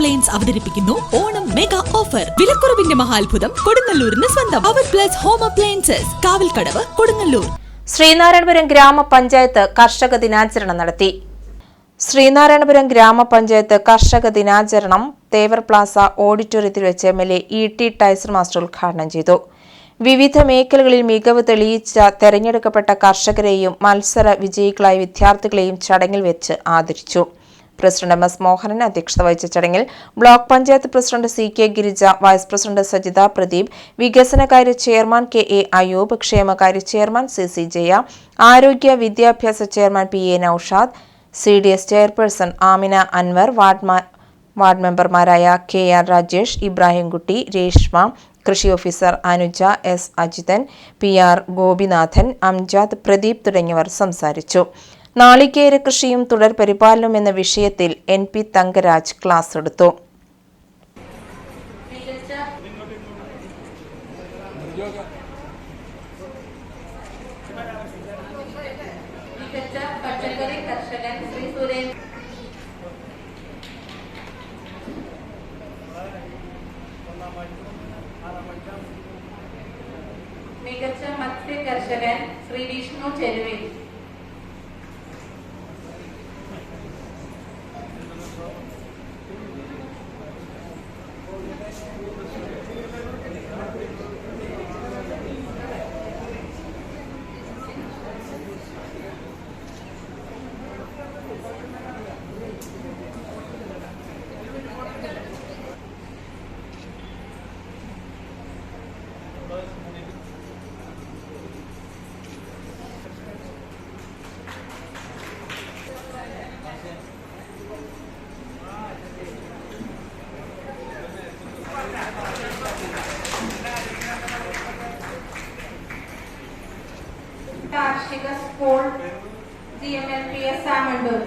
Appliance അവതരിപ്പിക്കുന്നു. Onam mega offer വിലക്കുറവിന്റെ മഹാത്ഭുതം കൊടുങ്ങല്ലൂരിന് സ്വന്തം. അവർ plus home appliances Kavalkadavu Kodungallur. Sreenarayanapuram ഗ്രാമപഞ്ചായത്ത് കർഷക ദിനാചരണം നടത്തി. ശ്രീനാരായണപുരം ഗ്രാമപഞ്ചായത്ത് കർഷക ദിനാചരണം തേവർ പ്ലാസ ഓഡിറ്റോറിയത്തിൽ വെച്ച് M L A E T Taison master ഉദ്ഘാടനം ചെയ്തു. വിവിധ മേഖലകളിൽ മികവ് തെളിയിച്ച തെരഞ്ഞെടുക്കപ്പെട്ട കർഷകരെയും മത്സര വിജയികളായ വിദ്യാർത്ഥികളെയും ചടങ്ങിൽ വെച്ച് ആദരിച്ചു. പ്രസിഡന്റ് എം എസ് മോഹനൻ അധ്യക്ഷത വഹിച്ച ചടങ്ങിൽ block panchayat president C K Girija vice president Sajitha Pradeep വികസനകാര്യ ചെയർമാൻ കെ എ അയൂബ് ക്ഷേമകാര്യ ചെയർമാൻ സി സി ജയ ആരോഗ്യ വിദ്യാഭ്യാസ chairman P A Naushad C D S chairperson Amina Anwar ward ward മെമ്പർമാരായ K R Rajesh Ibrahimkutty Reshma കൃഷി officer Anuja S Ajithan P R Gopinathan Amjad Pradeep തുടങ്ങിയവർ സംസാരിച്ചു. നാളികേര കൃഷിയും തുടർ പരിപാലനം എന്ന വിഷയത്തിൽ എൻ പി തങ്കരാജ് ക്ലാസ് എടുത്തു. മികച്ച മത്സ്യ കർഷകൻ ശ്രീ വിഷ്ണു ചെരുവിൽ. すいません。കാർഷിക school G M L P S Amandoor.